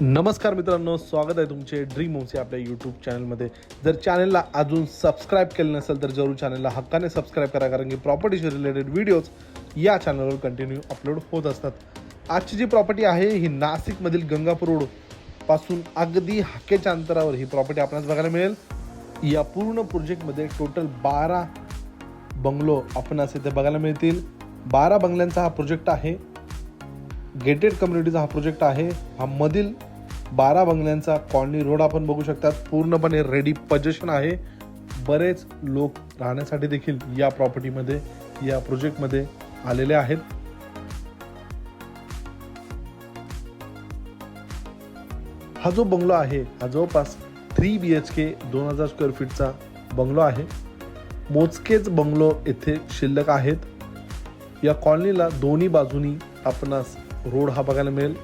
नमस्कार मित्रांनो स्वागत आहे तुमचे ड्रीम होम्स या आपल्या यूट्यूब चॅनलमध्ये जर चॅनलला अजून सबस्क्राईब केलं नसेल तर जरूर चॅनलला हक्काने सबस्क्राईब करा कारण की प्रॉपर्टीशी रिलेटेड व्हिडिओज या चॅनलवर कंटिन्यू अपलोड होत असतात. आजची जी प्रॉपर्टी आहे ही नाशिकमधील गंगापूर रोडपासून अगदी हाकेच्या अंतरावर ही प्रॉपर्टी आपल्याला बघायला मिळेल. या पूर्ण प्रोजेक्टमध्ये टोटल बारा बंगलो आपणास इथे बघायला मिळतील. बारा बंगल्यांचा हा प्रोजेक्ट आहे. गेटेड कम्युनिटीचा हा प्रोजेक्ट आहे. हा मधील बारा बंगल्यांचा कॉलनी रोड आपण बघू शकतात. पूर्णपणे रेडी पजेशन आहे. बरेच लोक राहण्यासाठी देखील या प्रॉपर्टीमध्ये या प्रोजेक्टमध्ये आलेले आहेत. हा जो बंगलो आहे हा जवळपास थ्री बी एच के दोन हजार स्क्वेअर फीटचा बंगलो आहे. मोजकेच बंगलो येथे शिल्लक आहेत. या कॉलनीला दोन्ही बाजूनी आपणास रोड हा बघायला मिळेल.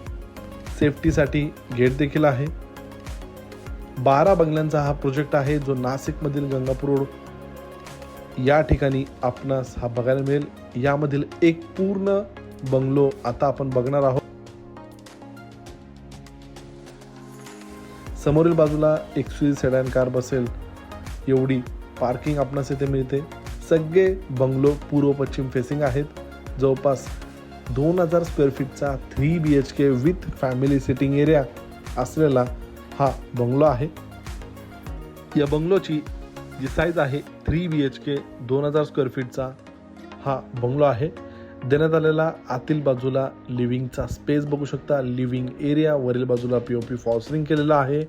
सेफ्टीसाठी गेट देखील आहे. बारा बंगल्यांचा हा प्रोजेक्ट आहे जो नाशिकमधील गंगापूर रोड या ठिकाणी आपणास हा बघायला मिळेल. यामधील एक पूर्ण बंगलो आता आपण बघणार आहोत. समोरील बाजूला एक स्विस सेडॅन कार बसेल. एवढी पार्किंग आपणास इथे मिळते. सगळे बंगलो पूर्व पश्चिम फेसिंग आहेत. जवळपास दोन हजार square फीटचा three B H K with family sitting area असलेला हा बंगलो आहे. या बंगलोची जी साईज आहे थ्री बी एच के दोन हजार स्क्वेअर फीटचा हा बंगलो आहे. देण्यात आलेला आतील बाजूला लिव्हिंगचा स्पेस बघू शकता. लिव्हिंग एरिया वरील बाजूला पी ओ पी फॉसरिंग केलेला आहे.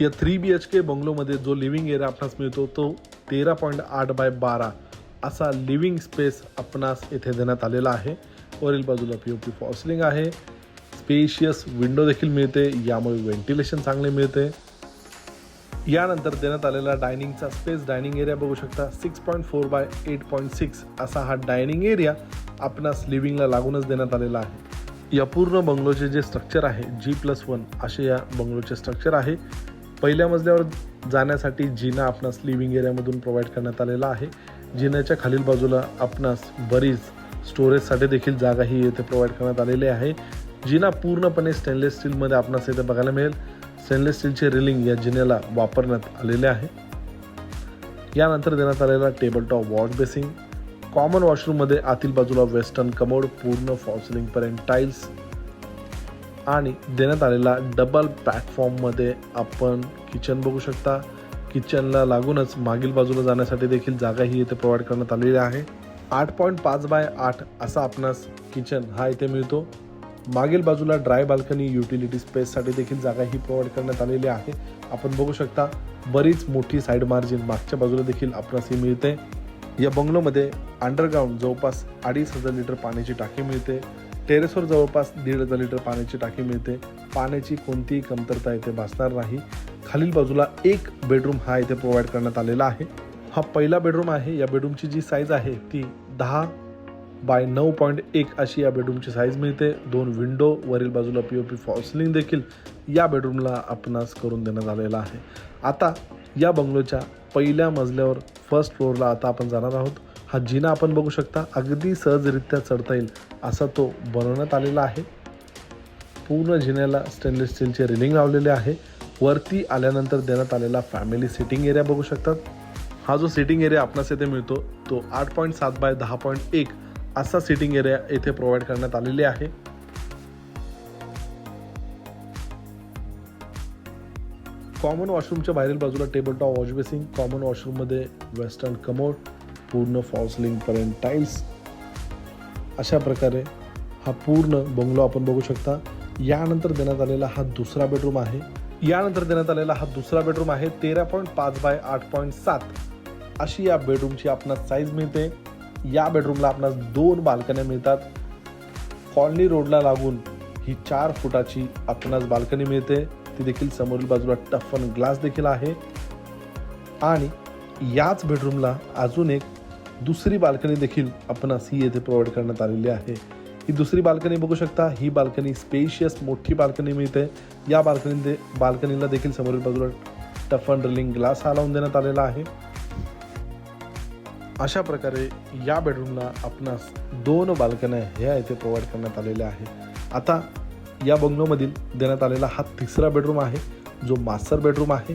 या थ्री बी एच के बंगलोमध्ये जो लिव्हिंग एरिया आपणास मिळतो तो तेरा पॉईंट आठ बाय बारा असा लिव्हिंग स्पेस आपणास येथे देण्यात आलेला आहे. वरील बाजूला पी ओ पी फॉल्सलिंग आहे. स्पेशियस विंडो देखील मिळते. यामुळे व्हेंटिलेशन चांगले मिळते. यानंतर देण्यात आलेला डायनिंगचा स्पेस डायनिंग एरिया बघू शकता. Six point four by eight point six असा हा डायनिंग एरिया आपणास लिव्हिंगला लागूनच देण्यात आलेला आहे. या पूर्ण बंगलोचे जे स्ट्रक्चर आहे जी प्लस वन असे या बंगलोचे स्ट्रक्चर आहे. पहिल्या मजल्यावर जाण्यासाठी जिना आपणास लिव्हिंग एरियामधून प्रोव्हाइड करण्यात आलेला आहे. जिन्याच्या खालील बाजूला आपणास बरीच स्टोरेजसाठी देखील जागा ही येथे प्रोव्हाइड करण्यात आलेली आहे. जिना पूर्णपणे स्टेनलेस स्टीलमध्ये आपणास येथे बघायला मिळेल. स्टेनलेस स्टीलचे रिलिंग या जिन्याला वापरण्यात आलेले आहे. यानंतर देण्यात आलेला table top wash basin common वॉशरूममध्ये आतील बाजूला वेस्टर्न कमोड पूर्ण फॉसिलिंगपर्यंत टाईल्स आणि देण्यात आलेला डबल प्लॅटफॉर्ममध्ये आपण किचन बघू शकता. किचनला लागूनच मागील बाजूला जाण्यासाठी देखील जागा ही इथे प्रोव्हाइड करण्यात आलेली आहे. आठ पॉईंट पाच बाय आठ असा आपणास किचन हा इथे मिळतो. मागील बाजूला ड्राय बाल्कनी युटिलिटी स्पेससाठी देखील जागा ही प्रोव्हाइड करण्यात आलेली आहे. आपण बघू शकता बरीच मोठी साईड मार्जिन मागच्या बाजूला देखील आपणास ही मिळते. या बंगलोमध्ये अंडरग्राऊंड जवळपास अडीच हजार लिटर पाण्याची टाकी मिळते. टेरेसवर जवळपास दीड हजार लिटर पाण्याची टाकी मिळते. पाण्याची कोणतीही कमतरता इथे भासणार नाही. खालील बाजूला एक बेडरूम हा इथे प्रोव्हाइड करण्यात आलेला आहे. हा पहिला बेडरूम आहे. या बेडरूमची जी साईज आहे ती दहा बाय नऊ पॉईंट एक अशी या बेडरूमची साईज मिळते. दोन विंडो वरील बाजूला पी ओ पी फॉल्सिलिंग देखील या बेडरूमला आपणास करून देण्यात आलेला आहे. आता या बंगलोच्या पहिल्या मजल्यावर फर्स्ट फ्लोअरला आता आपण जाणार आहोत. हा जिना आपण बघू शकता. अगदी सहजरित्या चढता येईल असा तो बनवण्यात आलेला आहे. पूर्ण जिन्याला स्टेनलेस स्टीलचे रिलिंग लावलेले आहे. वरती आल्यानंतर देण्यात आलेला फॅमिली सिटिंग एरिया बघू शकतात. हा जो सिटिंग एरिया आपणास येथे मिळतो तो आठ पॉईंट सात बाय दहा पॉईंट एक असा सिटिंग एरिया येथे प्रोव्हाइड करण्यात आलेली आहे. कॉमन वॉशरूमच्या बाहेरील बाजूला table top wash basin common वॉशरूममध्ये western commode पूर्ण फॉल्सलिंगपर्यंत टाईल्स अशा प्रकारे हा पूर्ण बंगलो आपण बघू शकता. यानंतर देण्यात आलेला हा दुसरा बेडरूम आहे. यानंतर देण्यात आलेला हा दुसरा बेडरूम आहे तेरा पॉईंट पाच बाय आठ पॉईंट सात. अशी या बेडरूमची आपणास साईज मिळते. या बेडरूमला आपणास दोन बाल्कन्या मिळतात. कॉलनी रोडला लागून ही चार फुटाची आपणास बाल्कनी मिळते. ती देखील समोरील बाजूला टफन ग्लास देखील आहे. आणि याच बेडरूमला अजून एक दुसरी बाल्कनी देखील आपणास ही येथे प्रोव्हाइड करण्यात आलेली आहे. ही दुसरी बाल्कनी बघू शकता. ही बाल्कनी स्पेशियस मोठी बाल्कनी मिळते. या बाल्कनी बाल्कनीला देखील समोरील बाजूला टफन ड्रिलिंग ग्लास हा लावून देण्यात आलेला आहे. अशा प्रकारे या बेडरूमला आपणास दोन बाल्कन्या ह्या इथे प्रोव्हाइड करण्यात आलेल्या आहे आता या बंगलोमधील देण्यात आलेला हा तिसरा बेडरूम आहे जो मास्टर बेडरूम आहे.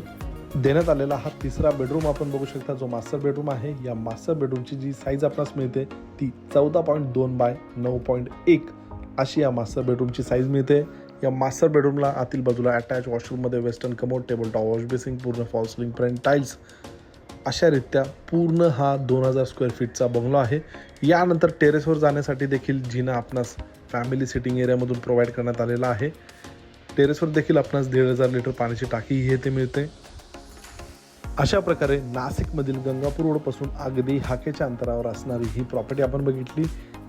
देण्यात आलेला हा तिसरा बेडरूम आपण बघू शकता जो मास्टर बेडरूम आहे. या मास्टर बेडरूमची जी साईज आपणास मिळते ती चौदा पॉईंट दोन बाय नऊ पॉईंट एक अशी या मास्टर बेडरूमची साईज मिळते. या मास्टर बेडरूमला आतील बाजूला attach वॉशरूममध्ये western commode table top wash basin पूर्ण फॉल्स लिंक फ्रंट टाईल्स अशा रित्या पूर्ण हा दोन हजार स्क्वेअर फीटचा बंगलो आहे. यानंतर टेरेसवर जाण्यासाठी देखील जिना आपणास फॅमिली सिटिंग एरियामधून प्रोव्हाइड करण्यात आलेला आहे. टेरेसवर देखील आपणास दीड हजार लिटर पाण्याची टाकी हे ते मिळते. अशा प्रकारे नाशिकमधील गंगापूर रोडपासून अगदी हाकेच्या अंतरावर असणारी ही प्रॉपर्टी आपण बघितली.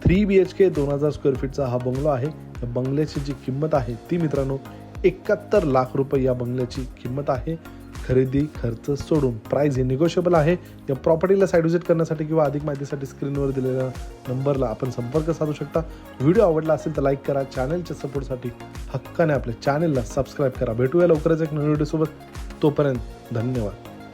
थ्री बी एच के दोन हजार स्क्वेअर फीटचा हा बंगलो आहे. या बंगल्याची जी किंमत आहे ती मित्रांनो एकाहत्तर लाख रुपये या बंगल्याची किंमत आहे. खरेदी खर्च सोडून प्राईज हे निगोशिएबल आहे. या प्रॉपर्टीला साईड व्हिजिट करण्यासाठी किंवा अधिक माहितीसाठी स्क्रीनवर दिलेल्या नंबरला आपण संपर्क साधू शकता. व्हिडिओ आवडला असेल तर लाईक करा. चॅनलच्या सपोर्टसाठी हक्काने आपल्या चॅनलला सबस्क्राईब करा. भेटूया लवकरच एक नवीन व्हिडिओसोबत तोपर्यंत धन्यवाद.